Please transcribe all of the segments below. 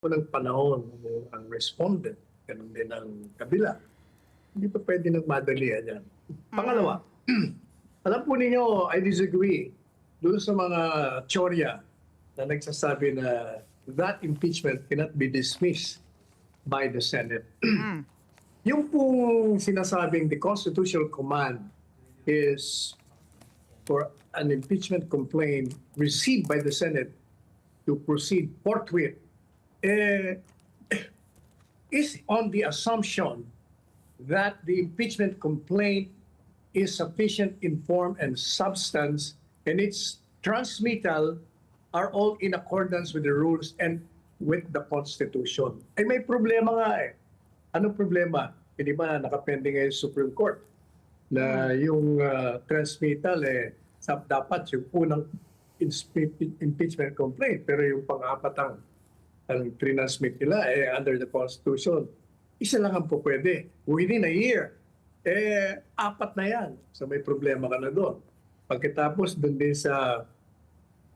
unang panahon ang respondent, ganun din ang kabila. Hindi pa pwede nagmadalian yan. Pangalawa, alam po ninyo, I disagree doon sa mga teorya na nagsasabi na that impeachment cannot be dismissed by the Senate. Yung pong sinasabing the constitutional command is for an impeachment complaint received by the Senate to proceed forthwith eh, is on the assumption that the impeachment complaint is sufficient in form and substance and its transmittal are all in accordance with the rules and with the Constitution. Ay may problema nga eh. Ano problema? Eh, di ba nakapending ngayon Supreme Court na yung uh, transmittal eh dapat yung unang impeachment complaint pero yung pang-apat ang ang transmit nila eh under the Constitution. Isa lang ang po pwede. Within a year, eh apat na yan. So may problema ka na doon. Pagkatapos doon din sa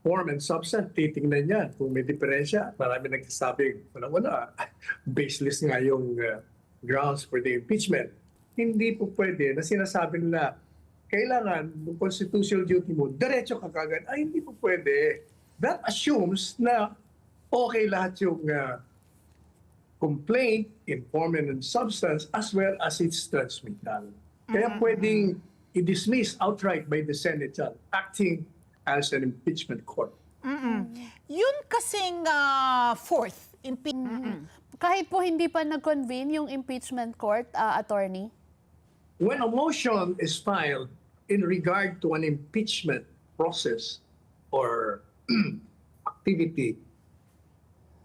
form and substance, titingnan yan kung may diferensya. Marami nagsasabi, wala-wala, baseless nga yung uh, grounds for the impeachment. Hindi po pwede na sinasabi nila, kailangan ng constitutional duty mo, diretso ka kagad. Ay, hindi po pwede. That assumes na okay lahat yung uh, complaint in form and in substance as well as its transmittal. Kaya pwedeng i-dismiss outright by the Senate yan, acting as an impeachment court. Yun kasing ah, fourth, impeachment. Kahit po hindi pa nag-convene yung impeachment court, ah, attorney? When a motion is filed in regard to an impeachment process or activity,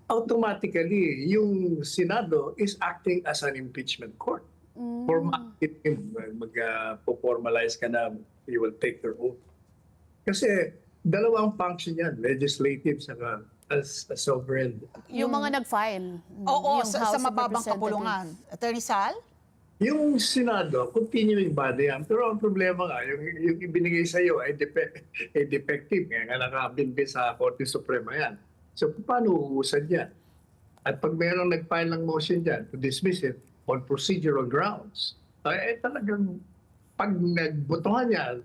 automatically yung Senado is acting as an impeachment court. Formality, mag-formalize ka na, you will take their oath. Kasi dalawang function yan, legislative saka as a sovereign. Yung, mga nag-file. Oo, yung sa, sa mababang kapulungan. Attorney Sal? Yung Senado, continuing body yan. Pero ang problema nga, yung, yung ibinigay sa iyo ay, depe- ay defective. Kaya nga nakabinbi sa Korte Suprema yan. So, paano uusad yan? At pag mayroong nag-file ng motion dyan to dismiss it on procedural grounds, ay eh, talagang pag nagbotohan yan,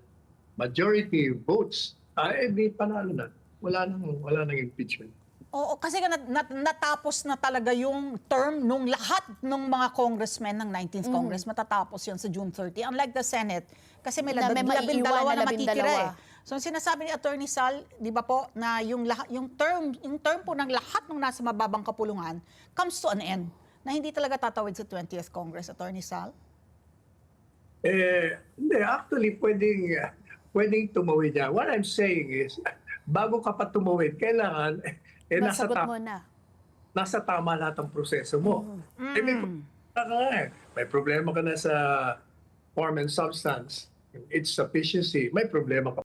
majority votes, ay eh, di panalo na. Wala nang, wala nang impeachment. Oo, kasi nat- nat- natapos na talaga yung term nung lahat ng mga congressmen ng 19th Mm. Congress, matatapos yun sa June 30. Unlike the Senate, kasi may, Na may labing maiiwan dalawa na na matitira eh. So ang sinasabi ni Attorney Sal, di ba po, na yung, lahat, yung, term, yung term po ng lahat ng nasa mababang kapulungan comes to an end na hindi talaga tatawid sa 20th Congress, Attorney Sal? Eh, hindi, actually, pwedeng, pwedeng tumawid yan. What I'm saying is, bago ka pa tumawid, kailangan, eh, nasa, Nasagot ta- mo na. nasa tama lahat ang proseso mo. Eh, may, problema ka nga eh. may problema ka na sa form and substance, its sufficiency, may problema ka